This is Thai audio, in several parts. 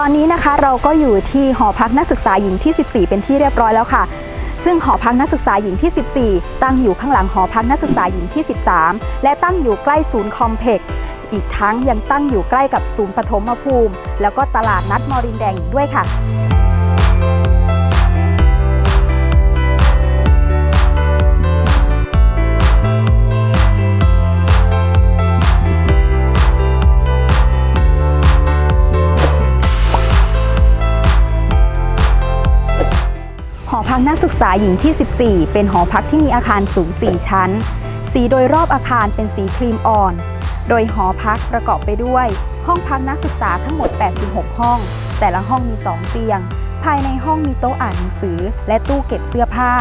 ตอนนี้นะคะเราก็อยู่ที่หอพักนักศึกษาหญิงที่ 14 เป็นที่เรียบร้อยแล้วค่ะ ซึ่งหอพักนักศึกษาหญิงที่ 14 ตั้งอยู่ข้างหลังหอพักนักศึกษาหญิงที่ 13 และตั้งอยู่ใกล้ศูนย์คอมเพล็กซ์อีกทั้งยังตั้งอยู่ใกล้กับศูนย์ปฐมภูมิ แล้วก็ตลาดนัดมอรินแดงอีกด้วยค่ะ นักศึกษาหญิงที่ 14 เป็นหอพักที่มีอาคารสูง 4 ชั้น สีโดยรอบอาคารเป็นสีครีมอ่อน โดยหอพักประกอบไปด้วย ห้องพักนักศึกษาทั้งหมด 86 ห้อง แต่ละห้องมี 2 เตียง ภายในห้องมีโต๊ะอ่านหนังสือ และตู้เก็บเสื้อผ้า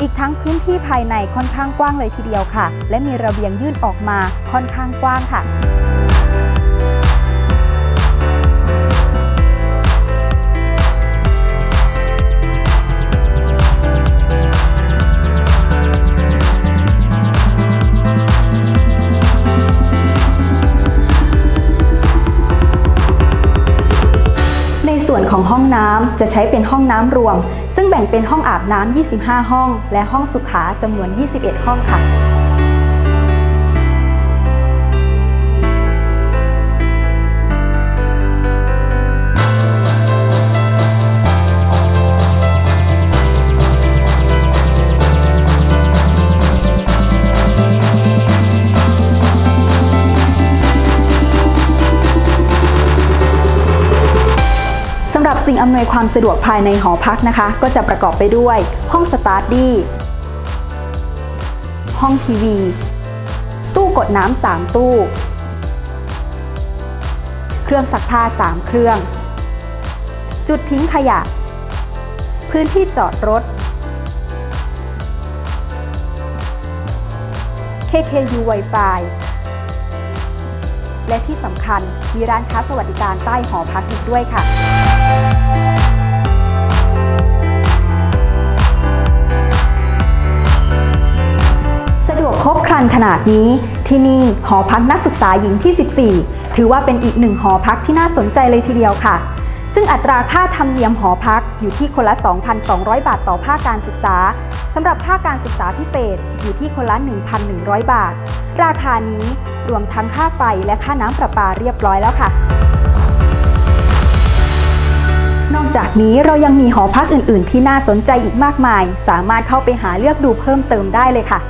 อีกทั้งพื้นที่ภายในค่อนข้างกว้างเลยทีเดียวค่ะ และมีระเบียงยื่นออกมาค่อนข้างกว้างค่ะ ส่วนของห้องน้ำจะใช้เป็นห้องน้ำรวม ซึ่งแบ่งเป็นห้องอาบน้ำ 25 ห้อง และห้องสุขาจำนวน 21 ห้องค่ะ รับสิ่งอำนวยความสะดวกภายในหอพักนะคะ ก็จะประกอบไปด้วย ห้องสตาร์ดี้ห้องทีวี ตู้กดน้ำ3ตู้ เครื่องซักผ้า3เครื่อง จุดทิ้งขยะ พื้นที่จอดรถ KKU Wi-Fi และที่สำคัญมีร้านค้าสวัสดิการใต้หอพักอีกด้วยค่ะ สะดวกครบครันขนาดนี้ ที่นี่หอพักนักศึกษาหญิงที่ 14 ถือว่าเป็นอีกหนึ่งหอพักที่น่าสนใจเลยทีเดียวค่ะ ซึ่งอัตราค่าธรรมเนียมหอพักอยู่ที่คนละ 2,200 บาทต่อภาคการศึกษาสำหรับภาคการศึกษาพิเศษอยู่ที่คนละ 1,100 บาท ราคานี้รวมทั้งค่าไฟและค่าน้ำประปาเรียบร้อยแล้วค่ะ นอกจากนี้เรายังมีหอพักอื่น ๆ ที่น่าสนใจอีกมากมาย สามารถเข้าไปหาเลือกดูเพิ่มเติมได้เลยค่ะ